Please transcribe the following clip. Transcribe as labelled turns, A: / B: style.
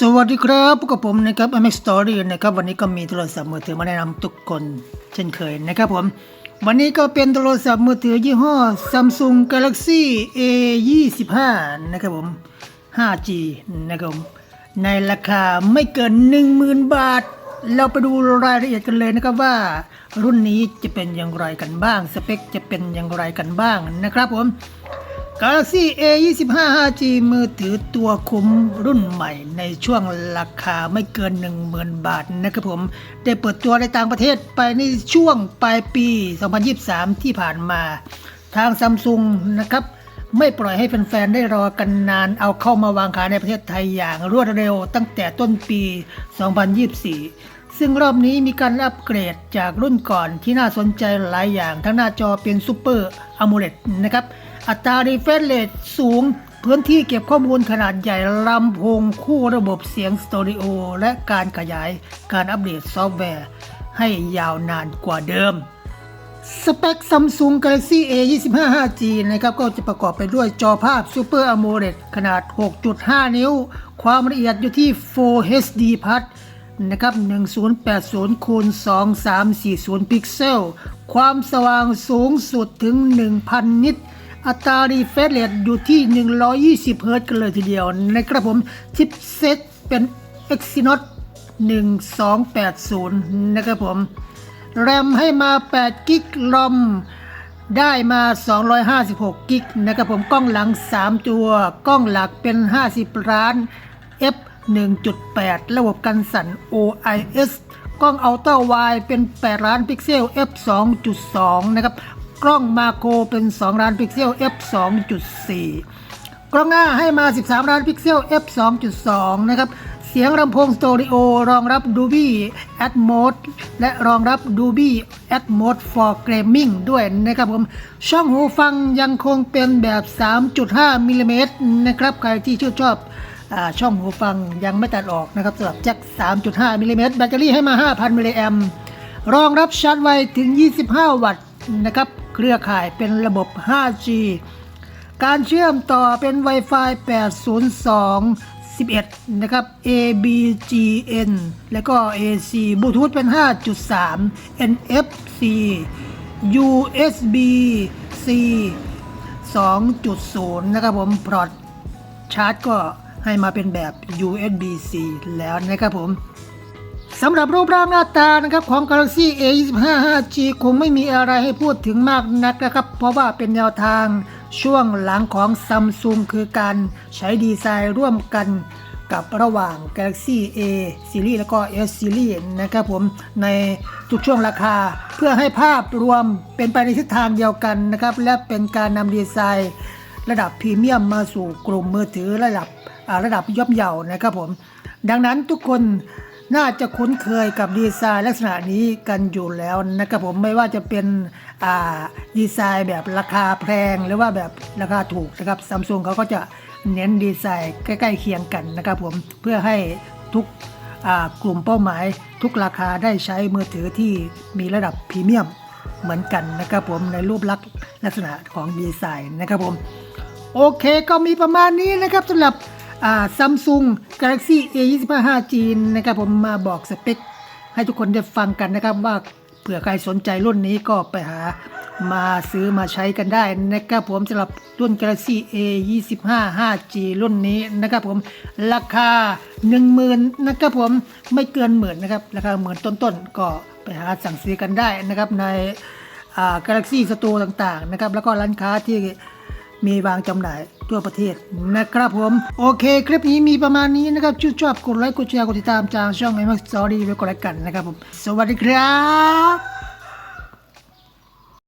A: สวัสดีครับพบกับผมนะครับ MX Story นะครับวันนี้ก็มีโทรศัพท์มือถือมาแนะนำทุกคนเช่นเคยนะครับผม วันนี้ก็เป็นโทรศัพท์มือถือยี่ห้อ Samsung Galaxy A 2 5นะครับผม 5G นะครับผมในราคาไม่เกิน 10,000 บาท เราไปดูรายละเอียดกันเลยนะครับว่า รุ่นนี้จะเป็นอย่างไรกันบ้าง สเปคจะเป็นอย่างไรกันบ้างนะครับผม Galaxy A 2 5 5G มือถือตัวคุ้มรุ่นใหม่ในช่วงราคาไม่เกิน 10,000 บาทนะครับผม ได้เปิดตัวในต่างประเทศไปในช่วงปลายปี 2023 ที่ผ่านมา ทางซัมซุงนะครับ ไม่ปล่อยให้แฟนๆ ได้รอกันนาน เอาเข้ามาวางขายในประเทศไทยอย่างรวดเร็วตั้งแต่ต้นปี 2024ซึ่งรอบนี้มีการอัปเกรดจากรุ่นก่อนที่น่าสนใจหลายอย่างทั้งหน้าจอเป็นซูเปอร์อ l มูเลตนะครับ อัตรารีเฟรชเรทสูง พื้นที่เก็บข้อมูลขนาดใหญ่ลำโพงคู่ระบบเสียงสตอริโอและการขยายการอัปเดตซอฟต์แวร์ ให้ยาวนานกว่าเดิม สเปค Samsung Galaxy A 2 5 5G นะครับก็จะประกอบไปด้วยจอภาพ Super AMOLED ขนาด 6.5 นิ้ว ความละเอียดอยู่ที่ Full HD Plus นะครับ 1080คูณ2340 พิกเซล ความสว่างสูงสุดถึง 1,000 นิต อัตรารีเฟรชเรทอยู่ที่ 120 เฮิรตซ์กันเลยทีเดียว นะครับผมชิปเซตเป็น Exynos 1280 นะครับผม แรมให้มา 8 กิกลอมได้มา 256 กิกนะครับผมกล้องหลัง 3 ตัว กล้องหลักเป็น 50 ล้าน f 1.8 ระบบกันสั่น OIS กล้องอัลตร้าไวเป็น 8 ล้านพิกเซล f 2.2 นะครับ กล้องมาโครเป็น 2 ล้านพิกเซล f 2.4 กล้องหน้าให้มา 13 ล้านพิกเซล f 2.2 นะครับ เสียงลำโพงสตอริโอรองรับ d o b y Atmos และรองรับ d o b y Atmos for Gaming ด้วยนะครับผม ช่องหูฟังยังคงเป็นแบบ 3.5มิลลิเมตรนะครับ ใครที่ชื่นชอบอช่องหูฟังยังไม่ตัดออกนะครับสำหรับแจ็ค 3.5 มิลลิเมตรแบตเตอรี่ให้มา 5,000 มิลลิแอมรองรับชาร์จไวถึง 25 วัตต์นะครับ เครือข่ายเป็นระบบ 5G การเชื่อมต่อเป็น Wi-Fi 802 11 นะครับ ABGN แล้วก็ AC บลูทูธเป็น 5.3 NFC USB C 2.0 นะครับผมพอร์ตชาร์จก็ให้มาเป็นแบบ USB C แล้วนะครับผม สำหรับรูปร่างหน้าตานะครับของ Galaxy A 2 5 5G คงไม่มีอะไรให้พูดถึงมากนักนะครับ เพราะว่าเป็นแนวทางช่วงหลังของ Samsung คือการใช้ดีไซน์ร่วมกันกับระหว่าง Galaxy A Series แล้วก็ S Series นะครับผมในทุกช่วงราคา เพื่อให้ภาพรวมเป็นไปในทิศทางเดียวกันนะครับ และเป็นการนำดีไซน์ ระดับพรีเมียมมาสู่กลุ่มมือถือระดับระดับย่อมเยานะครับผม ดังนั้นทุกคน น่าจะคุ้นเคยกับดีไซน์ลักษณะนี้กันอยู่แล้วนะครับผมไม่ว่าจะเป็นดีไซน์แบบราคาแพงหรือว่าแบบราคาถูกนะครับซัมซุงเขาก็จะเน้นดีไซน์ใกล้ๆเคียงกันนะครับผมเพื่อให้ทุกกลุ่มเป้าหมายทุกราคาได้ใช้มือถือที่มีระดับพรีเมียมเหมือนกันนะครับผมในรูปลักษณ์ลักษณะของดีไซน์นะครับผมโอเคก็มีประมาณนี้นะครับสำหรับซัมซุง Galaxy A 2 5 5G นะครับผมมาบอกสเปค ให้ทุกคนได้ฟังกันนะครับว่าเผื่อใครสนใจรุ่นนี้ก็ไปหามาซื้อมาใช้กันได้นะครับผมสำหรับรุ่น Galaxy A 25 5G รุ่นนี้นะครับผมราคา 10,000นะครับผมไม่เกินหมื่นนะครับราคาหมื่นต้นๆ ก็ไปหาสั่งซื้อกันได้นะครับในอ่า Galaxy Store ต่างๆนะครับแล้วก็ร้านค้าที่ มีวางจำหน่ายทั่วประเทศนะครับผม โอเค คลิปนี้มีประมาณนี้นะครับชื่นชอบกดไลค์กดแชร์กดติดตามจากช่อง m อ s Story ไว้ก่อนแล้วกันนะครับผม สวัสดีครับ